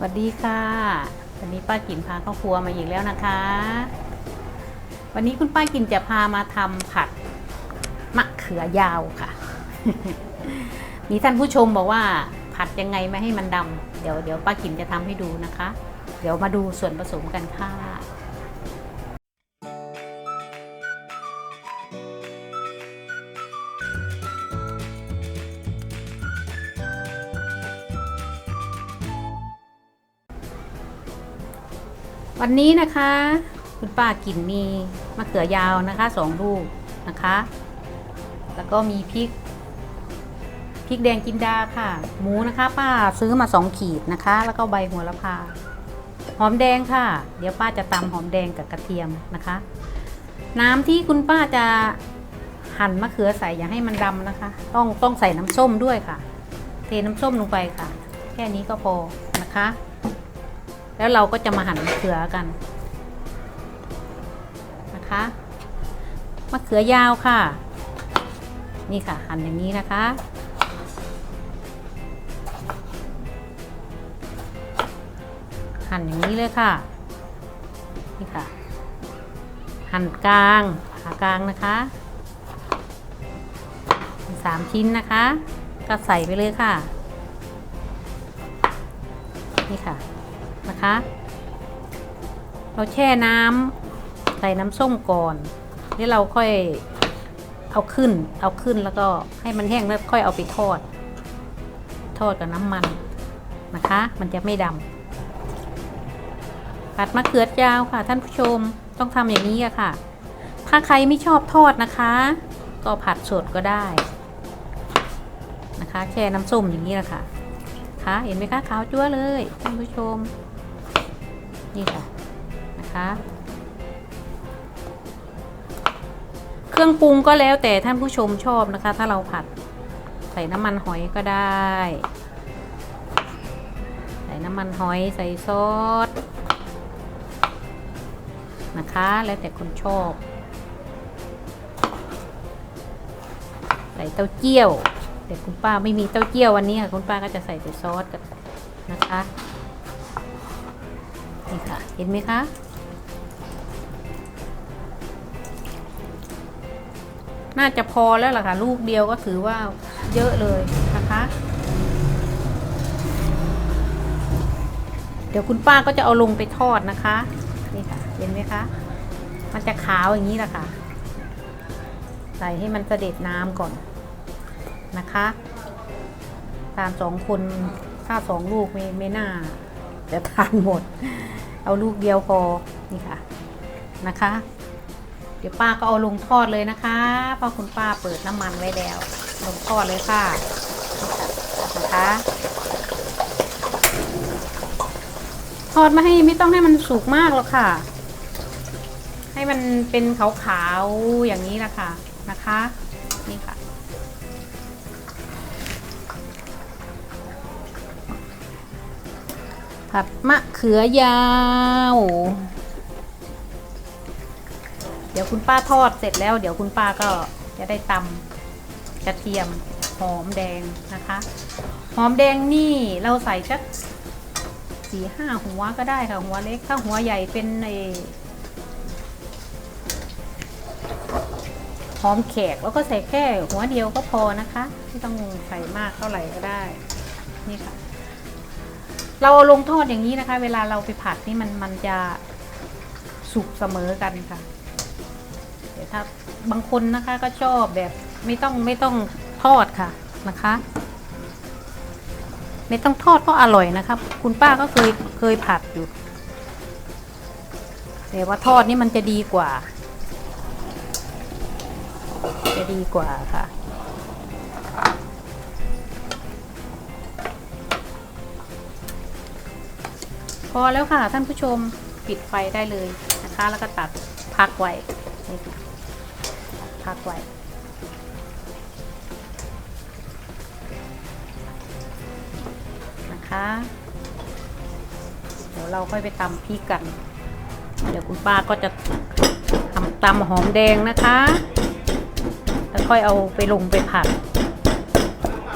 สวัสดีค่ะวันนี้ป้ากินพาเข้าครัวมาอีกแล้วนะคะ วันนี้คุณป้ากินจะพามาทำผัดมะเขือยาวค่ะ มีท่านผู้ชมบอกว่า ผัดยังไงไม่ให้มันดำเดี๋ยวเดี๋ยวป้ากินจะทำให้ดูนะคะ เดี๋ยวมาดูส่วนผสมกันค่ะ วันนี้นะคะ คุณป้ากินมีมะเขือยาวนะคะสองลูกนะคะ แล้วก็มีพริกพริกแดงจินดาค่ะ หมูนะคะ ป้าซื้อมาสองขีดนะคะ แล้วก็ใบโหัวละพาหอมแดงค่ะ เดี๋ยวป้าจะตำหอมแดงกับกระเทียมนะคะ น้ำที่คุณป้าจะหั่นมะเขือใส่อย่าให้มันดำนะคะ ต้องต้องใส่น้ำส้มด้วยค่ะ เทน้ำส้มลงไปค่ะ แค่นี้ก็พอนะคะ แล้วเราก็จะมาหั่นมะเขือกันนะคะมะเขือยาวค่ะ นี่ค่ะ หั่นอย่างนี้นะคะ หั่นอย่างนี้เลยค่ะ นี่ค่ะ หั่นกลางผ่ากลางนะคะสามชิ้นนะคะ ก็ใส่ไปเลยค่ะ นี่ค่ะ นะคะ เราแช่น้ำใส่น้ำส้มก่อนแล้วเราค่อยเอาขึ้น เอาขึ้นแล้วก็ให้มันแห้งแล้วค่อยเอาไปทอด ทอดกับน้ำมันนะคะ มันจะไม่ดำผัดมะเขือยาวค่ะ ท่านผู้ชมต้องทำอย่างนี้อะค่ะ ถ้าใครไม่ชอบทอดนะคะ ก็ผัดสดก็ได้นะคะแช่น้ำส้มอย่างนี้แหละค่ะคะเห็นไหมคะขาวจั๊วเลยท่านผู้ชม นี่ค่ะนะคะเครื่องปรุงก็แล้วแต่ท่านผู้ชมชอบนะคะ ถ้าเราผัดใส่น้ำมันหอยก็ได้ ใส่น้ำมันหอยใส่ซอสนะคะ แล้วแต่คนชอบ ใส่เต้าเจี้ยวแต่คุณป้าไม่มีเต้าเจี้ยววันนี้ค่ะ คุณป้าก็จะใส่แต่ซอสกับนะคะ นี่ค่ะ เห็นไหมคะ น่าจะพอแล้วล่ะค่ะ ลูกเดียวก็ถือว่าเยอะเลยนะคะ เดี๋ยวคุณป้าก็จะเอาลงไปทอดนะคะ นี่ค่ะ เห็นไหมคะ มันจะขาวอย่างนี้แหละค่ะ ใส่ให้มันเสด็จน้ำก่อนนะคะทานสองคนถ้าสองลูกไม่ไม่น่า จะทานหมด เอาลูกเดียวพอนี่ค่ะนะคะ เดี๋ยวป้าก็เอาลงทอดเลยนะคะเพราะคุณป้าเปิดน้ำมันไว้แล้ว ลงทอดเลยค่ะนะนะคะทอดมาให้ไม่ต้องให้มันสุกมากหรอกค่ะ ให้มันเป็นขาวๆอย่างนี้นะค่ะนะคะ ผัดมะเขือยาว เดี๋ยวคุณป้าทอดเสร็จแล้ว เดี๋ยวคุณป้าก็จะได้ตำกระเทียมหอมแดงนะคะ หอมแดงนี่เราใส่สักสี่ห้าหัวก็ได้ค่ะ หัวเล็กถ้าหัวใหญ่เป็นไอหอมแขกแล้วก็ใส่แค่หัวเดียวก็พอนะคะ ไม่ต้องใส่มากเท่าไหร่ก็ได้ นี่ค่ะ เราเอาลงทอดอย่างนี้นะคะ เวลาเราไปผัดนี่มันมันจะสุกเสมอกันค่ะเดี๋ยวถ้าบางคนนะคะก็ชอบแบบไม่ต้องไม่ต้องทอดค่ะนะคะ ไม่ต้องทอดก็อร่อยนะครับคุณป้าก็เคยเคยผัดอยู่แต่ว่าทอดนี่มันจะดีกว่า จะดีกว่าค่ะ อแล้วค่ะท่านผู้ชมปิดไฟได้เลยนะคะ แล้วก็ตัดพักไว้พักไว้นะคะ เดี๋ยวเราค่อยไปตำพริกกัน เดี๋ยวคุณป้าก็จะทำตำหอมแดงนะคะ แล้วค่อยเอาไปลงไปผัด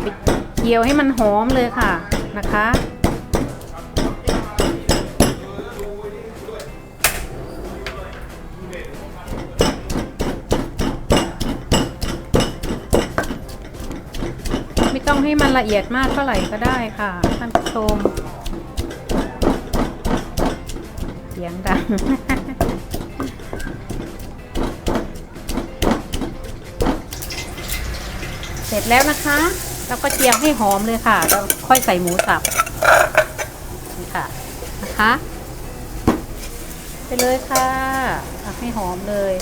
ไปเคี่ยวให้มันหอมเลยค่ะนะคะ ให้มันละเอียดมากเท่าไหร่ก็ได้ค่ะท่านผู้ชมเสียงดังเสร็จแล้วนะคะ แล้วก็เจียวให้หอมเลยค่ะ แล้วค่อยใส่หมูสับนี่ค่ะนะคะ ไปเลยค่ะให้หอมเลย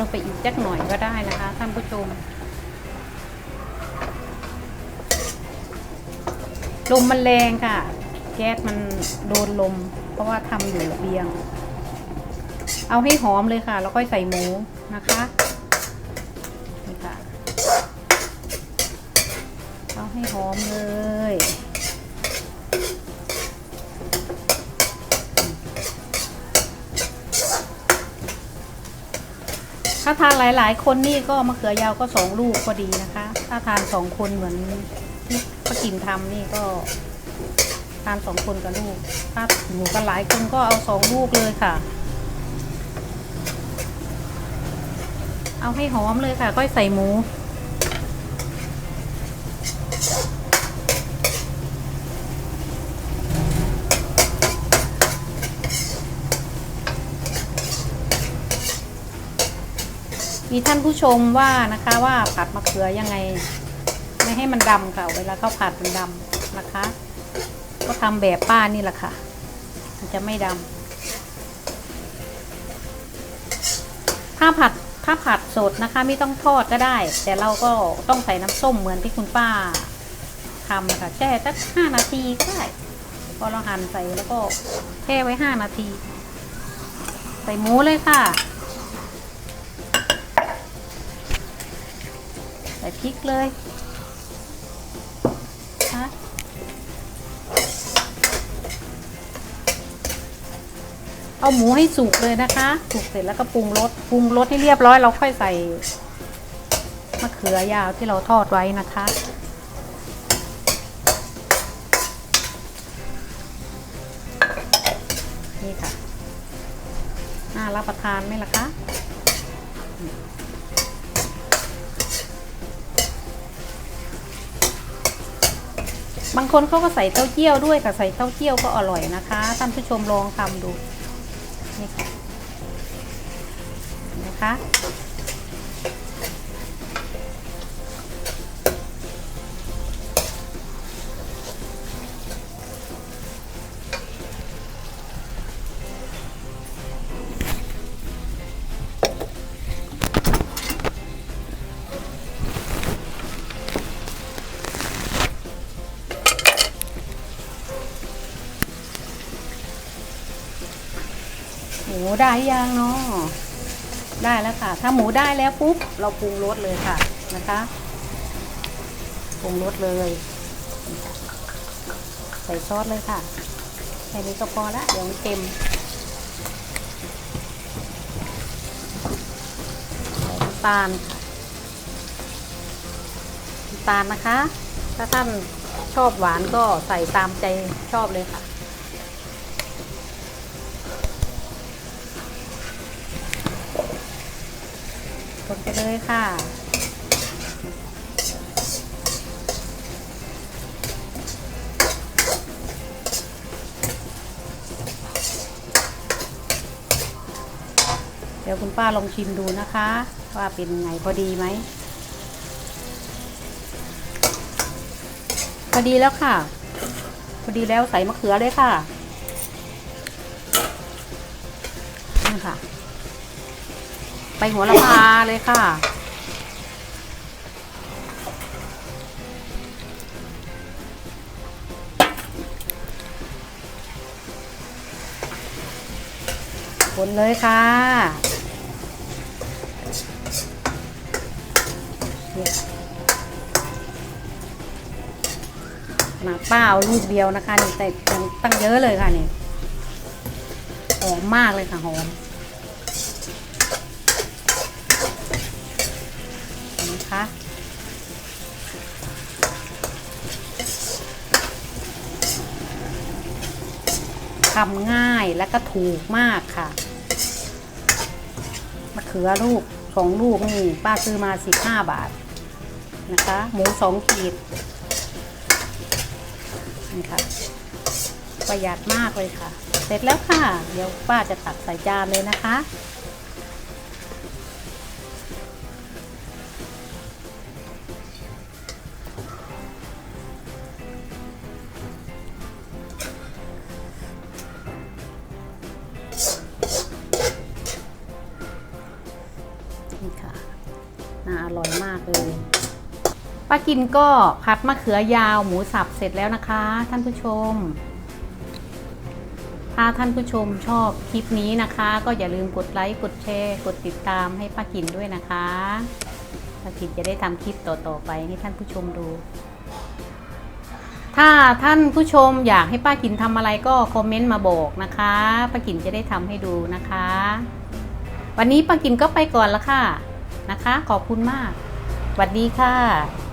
ลงไปอีกจักหน่อยก็ได้นะคะท่านผู้ชม ลมมันแรงค่ะ แก๊สมันโดนลม เพราะว่าทำอยู่ระเบียง เอาให้หอมเลยค่ะ แล้วค่อยใส่หมูนะคะนี่ค่ะ เอาให้หอมเลย ถ้าทานหลาย ๆ คนนี่ก็มะเขือยาวก็สองลูกพอดีนะคะ ถ้าทานสองคนเหมือนที่ป้ากินทำนี่ก็ ทานสองคนกับลูก ถ้าหมูกันหลายคนก็เอาสองลูกเลยค่ะ เอาให้หอมเลยค่ะ ค่อยใส่หมู มีท่านผู้ชมว่านะคะว่าผัดมะเขือยังไง ไม่ให้มันดำค่ะเวลาเขาผัดมันดำนะคะ ก็ทำแบบป้านี่แหละค่ะ มันจะไม่ดำถ้าผัดถ้าผัดสดนะคะ ไม่ต้องทอดก็ได้ แต่เราก็ต้องใส่น้ำส้มเหมือนที่คุณป้าทำนะคะแช่สักห้านาทีก็ได้พอเราหั่นใส่แล้วก็แช่ไว้ห้านาที ใส่หมูเลยค่ะ ส่พริกเลยนะเอาหมูให้สุกเลยนะคะสุกเสร็จแล้วก็ปรุงรสปรุงรสให้เรียบร้อยเราค่อยใส่มะเขือยาวที่เราทอดไว้นะคะนี่ค่ะน่ารับประทานไหมล่ะคะ บางคนเขาก็ใส่เต้าเจี้ยวด้วยค่ะใส่เต้าเจี้ยวก็อร่อยนะคะท่านผู้ชมลองทำดูนี่ค่ะนะคะ ได้ยังเนาะได้แล้วค่ะ ถ้าหมูได้แล้วปุ๊บเราปรุงรสเลยค่ะนะคะปรุงรสเลย ใส่ซอสเลยค่ะแค่นี้ก็พอละเดี๋ยวมันเค็มใส่น้ำตาลน้ำตาลนะคะ ถ้าท่านชอบหวานก็ใส่ตามใจชอบเลยค่ะ ดไปเลยค่ะ เดี๋ยวคุณป้าลองชิมดูนะคะ ว่าเป็นไงพอดีไหม พอดีแล้วค่ะ พอดีแล้วใส่มะเขือเลยค่ะนี่ค่ะ หัวละพาเลยค่ะ คนเลยค่ะเนี่ยขนาป้าเอาลูกเดียวนะคะนี่แต่ยังตั้งเยอะเลยค่ะนี่หอมมากเลยค่ะหอม นะคะ ทำง่ายและก็ถูกมากค่ะมะเขือลูกสองลูกนี่ป้าซื้อมาสิบห้าบาทนะคะ หมูสองขีดนี่ค่ะประหยัดมากเลยค่ะ เสร็จแล้วค่ะ เดี๋ยวป้าจะตักใส่จานเลยนะคะ เลยป้ากินก็ผัดมะเขือยาวหมูสับเสร็จแล้วนะคะ ท่านผู้ชม ถ้าท่านผู้ชมชอบคลิปนี้นะคะ ก็อย่าลืมกดไลค์กดแชร์ กดติดตามให้ป้ากินด้วยนะคะป้ากินจะได้ทำคลิปต่อๆไปให้ท่านผู้ชมดู ถ้าท่านผู้ชมอยากให้ป้ากินทำอะไรก็คอมเมนต์มาบอกนะคะป้ากินจะได้ทำให้ดูนะคะ วันนี้ป้ากินก็ไปก่อนละค่ะนะคะ ขอบคุณมาก วัสดีค่ะ